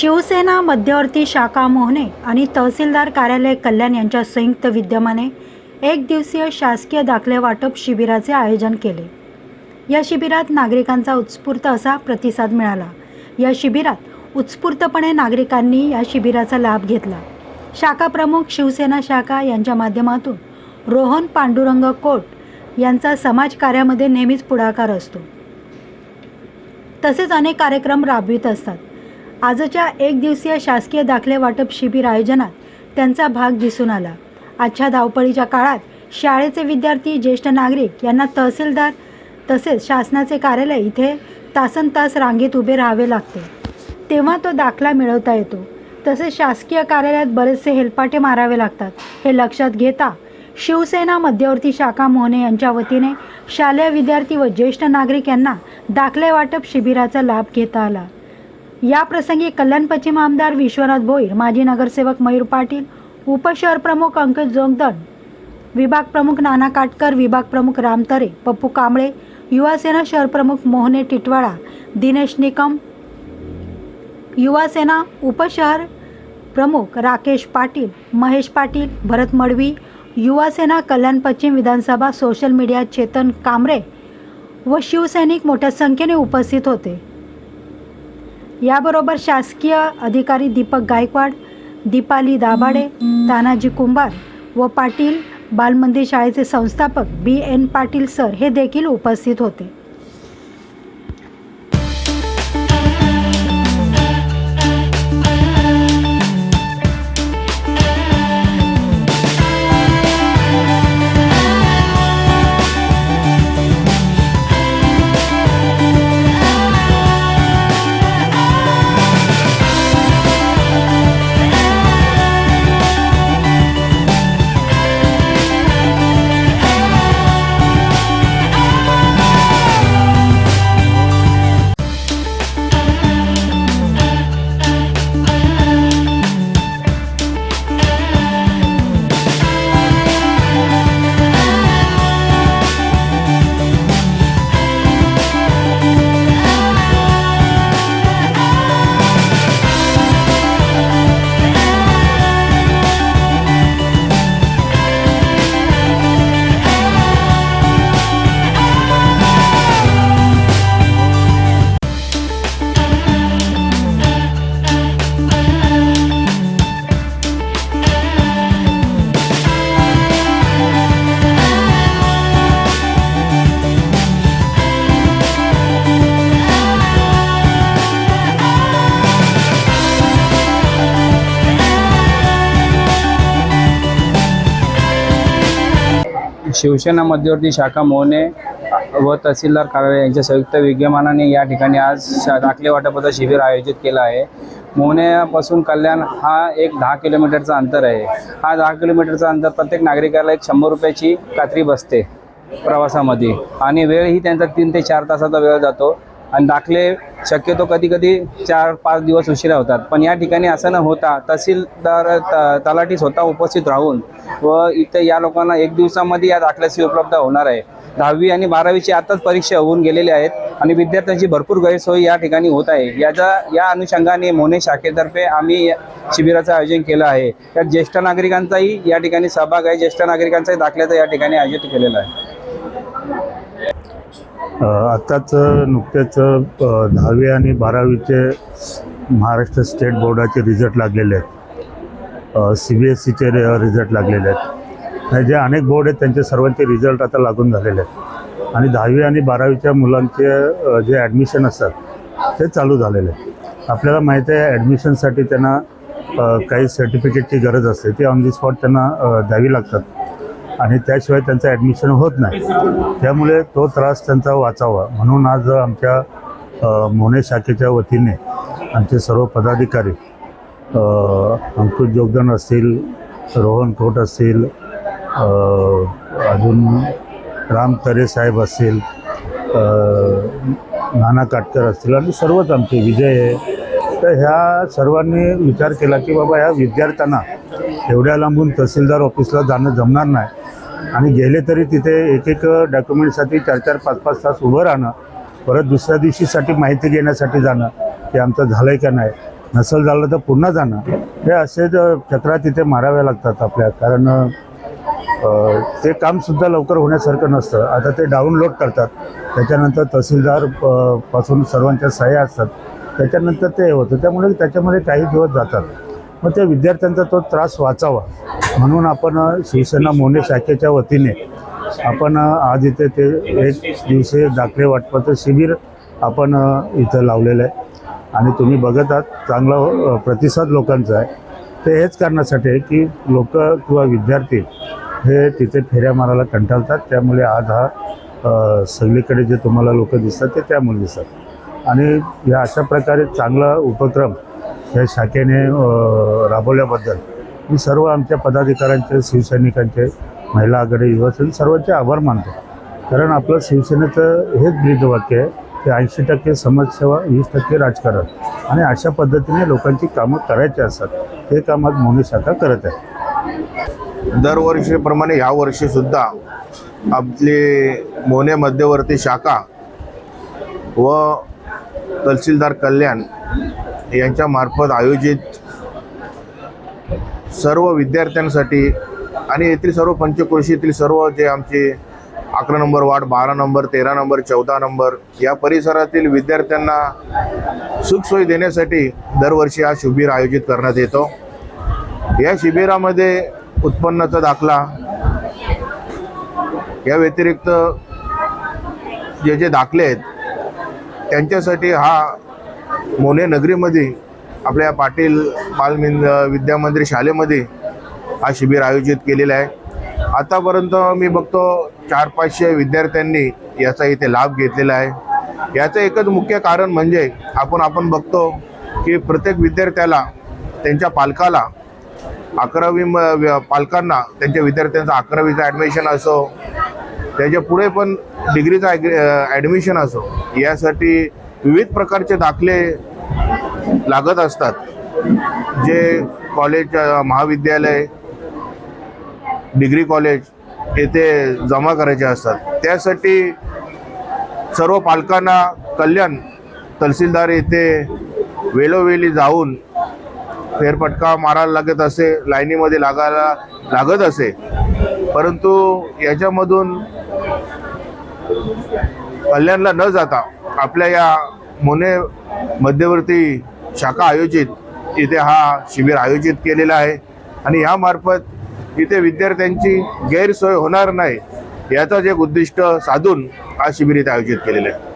शिवसेना मध्यवर्ती शाखा मोहने आणि तहसीलदार कार्यालय कल्याण यांच्या संयुक्त विद्यमाने एक दिवसीय शासकीय दाखले वाटप शिबिराचे आयोजन केले. या शिबिरात नागरिकांचा उत्स्फूर्त असा प्रतिसाद मिळाला. या शिबिरात उत्स्फूर्तपणे नागरिकांनी या शिबिराचा लाभ घेतला. शाखा प्रमुख शिवसेना शाखा यांच्या माध्यमातून रोहन पांडुरंग कोट यांचा समाजकार्यामध्ये नेहमीच पुढाकार असतो. तसेच अनेक कार्यक्रम राबवित असतात. आजच्या एक दिवसीय शासकीय दाखले वाटप शिबिर आयोजनात त्यांचा भाग दिसून आला. आजच्या धावपळीच्या काळात शाळेचे विद्यार्थी ज्येष्ठ नागरिक यांना तहसीलदार तसेच शासनाचे कार्यालय इथे तासन तास रांगेत उभे राहावे लागते. तेव्हा तो दाखला मिळवता येतो. तसेच शासकीय कार्यालयात बरेचसे हेलपाटे मारावे लागतात. हे लक्षात घेता शिवसेना मध्यवर्ती शाखा मोहने यांच्या वतीने शालेय विद्यार्थी व ज्येष्ठ नागरिक यांना दाखले वाटप शिबिराचा लाभ घेता आला. या प्रसंगी कल्याण पश्चिम आमदार विश्वनाथ भोईर माजी नगरसेवक मयूर पाटील उपशहर प्रमुख अंकित जोगदण विभाग प्रमुख नाना काटकर विभाग प्रमुख राम तरे पप्पू कांबळे युवासेना शहर प्रमुख मोहने टिटवाळा दिनेश निकम युवासेना उपशहर प्रमुख राकेश पाटील महेश पाटील भरत मडवी युवासेना कल्याण पश्चिम विधानसभा सोशल मीडिया चेतन कांबरे व शिवसैनिक मोठ्या संख्येने उपस्थित होते. याबरोबर शासकीय अधिकारी दीपक गायकवाड दीपाली दाभाडे तानाजी कुंभार व पाटील बालमंदिर शाळेचे संस्थापक बी एन पाटील सर हे देखील उपस्थित होते. शिवसेना मध्यवर्ती शाखा मोहने व तहसीलदार कार्यालय यांच्या संयुक्त विद्यमानाने या ठिकाणी आज शा- दाखले वाटपाचं शिबिर आयोजित केलं आहे. मोहनेपासून कल्याण हा एक दहा किलोमीटरचा अंतर आहे. हा दहा किलोमीटरचा अंतर प्रत्येक नागरिकाला एक शंभर रुपयाची कात्री बसते प्रवासामध्ये आणि वेळही त्यांचा तीन ते चार तासाचा वेळ जातो. आणि दाखले शक्यतो कधी कधी चार पाच दिवस उशिरा होतात. पण या ठिकाणी असं न होता तहसीलदार त तलाठी स्वतः उपस्थित राहून व इथं या लोकांना एक दिवसामध्ये या दाखल्याची उपलब्ध होणार आहे. दहावी आणि बारावीची आताच परीक्षा होऊन गेलेल्या आहेत आणि विद्यार्थ्यांची भरपूर गैरसोय या ठिकाणी होत आहे. याचा या अनुषंगाने मोने शाखेतर्फे आम्ही या शिबिराचं आयोजन केलं आहे. त्यात ज्येष्ठ नागरिकांचाही या ठिकाणी सहभाग आहे. ज्येष्ठ नागरिकांचाही दाखल्याचं या ठिकाणी आयोजित केलेलं आहे. आत्ताच नुकतेच दहावी आणि बारावीचे महाराष्ट्र स्टेट बोर्डाचे रिझल्ट लागलेले आहेत. सी बी एस सीचे रिझल्ट लागलेले आहेत. जे अनेक बोर्ड आहेत त्यांचे सर्वांचे रिझल्ट आता लागून झालेले आहेत. आणि दहावी आणि बारावीच्या मुलांचे जे ॲडमिशन असतात ते चालू झालेले आहेत. आपल्याला माहिती आहे ॲडमिशनसाठी त्यांना काही सर्टिफिकेटची गरज असते. ती ऑन दी स्पॉट त्यांना द्यावी लागतात. आणि त्याशिवाय त्यांचं ॲडमिशन होत नाही. त्यामुळे तो त्रास त्यांचा वाचावा. म्हणून आज आमच्या मोने शाखेच्या वतीने आमचे सर्व पदाधिकारी अंकुश जोगदन असतील रोहन कोट असतील अजून राम तरे साहेब असतील नाना काटकर असतील आणि सर्वच आमचे विजय आहे तर ह्या सर्वांनी विचार केला की बाबा ह्या विद्यार्थ्यांना एवढ्या लांबून तहसीलदार ऑफिसला जाणं जमणार नाही. आणि गेले तरी तिथे एक एक डॉक्युमेंटसाठी चार चार पाच पाच तास उभं राहणं परत दुसऱ्या दिवशीसाठी माहिती घेण्यासाठी जाणं की आमचं झालं आहे का नाही नसल झालं तर पुन्हा जाणं हे असे ज- चक्रा तिथे माराव्या लागतात आपल्या कारण ते कामसुद्धा लवकर होण्यासारखं नसतं. आता ते डाउनलोड करतात त्याच्यानंतर तहसीलदार प- पासून सर्वांच्या सह्या असतात त्याच्यानंतर ते होतं त्यामुळे त्याच्यामध्ये काही दिवस जातात. मग त्या विद्यार्थ्यांचा तो त्रास वाचावा. म्हणून आपण शिवसेना मोने शाखेच्या वतीने आपण आज इथे ते एक दिवसीय दाखले वाटपाचं शिबिर आपण इथं लावलेलं आहे. आणि तुम्ही बघत आहात चांगला प्रतिसाद लोकांचा आहे. ते हेच कारणासाठी आहे की लोक किंवा विद्यार्थी हे तिथे फेऱ्या मारायला कंटाळतात. त्यामुळे आज हा सगळीकडे जे तुम्हाला लोक दिसतात ते त्यामुळे दिसतात. आणि या अशा प्रकारे चांगला उपक्रम या शाखेने राबवल्याबद्दल मी सर्व आमच्या पदाधिकाऱ्यांचे शिवसैनिकांचे महिला आघाडी युवासेना सर्वांचे आभार मानतो. कारण आपलं शिवसेनेचं हेच ब्रीदवाक्य आहे की ऐंशी टक्के समाजसेवा वीस टक्के राजकारण. आणि अशा पद्धतीने लोकांची कामं करायची असतात. ते काम आज मोनी शाखा करत आहे. दरवर्षीप्रमाणे यावर्षी वर्षीसुद्धा आपली मोने मध्यवर्ती शाखा व तहसीलदार कल्याण यांच्या मार्फत आयोजित सर्व विद्यार्थ्यांसाठी आणि येथील सर्व पंचक्रोशीतील सर्व जे आमचे अकरा नंबर वार्ड बारा नंबर तेरा नंबर चौदा नंबर या परिसरातील विद्यार्थ्यांना सुखसोयी देण्यासाठी दरवर्षी हा शिबिर आयोजित करण्यात येतो. या शिबिरामध्ये उत्पन्नाचा दाखला या व्यतिरिक्त जे जे दाखले आहेत त्यांच्यासाठी हा मोने नगरीमध्ये आपल्या पाटील बालमिन विद्यामंदिर शाळेमध्ये हा शिबिर आयोजित केलेला आहे. आतापर्यंत मी बघतो चार पाचशे विद्यार्थ्यांनी याचा इथे लाभ घेतलेला आहे. याचं एकच मुख्य कारण म्हणजे आपण आपण बघतो की प्रत्येक विद्यार्थ्याला त्यांच्या पालकाला अकरावी म व्य- पालकांना त्यांच्या विद्यार्थ्यांचं अकरावीचं ॲडमिशन असो त्याच्या पुढे पण डिग्रीचं ॲडमिशन असो यासाठी विविध प्रकारचे दाखले लागत असतात. जे कॉलेज महाविद्यालय डिग्री कॉलेज येथे जमा करायचे असतात. त्यासाठी सर्व पालकांना कल्याण तहसीलदार येथे वेळोवेळी जाऊन फेरफटका मारायला लागत असे लाईनीमध्ये लागायला लागत असे. परंतु याच्यामधून कल्याणला न जाता आपल्या या मोने मध्यवर्ती शाखा आयोजित इथे हा शिबिर आयोजित केलेला आहे. आणि यामार्फत इथे विद्यार्थ्यांची गैरसोय होणार नाही याचाच एक उद्दिष्ट साधून हा शिबिर इथे आयोजित केलेलं आहे.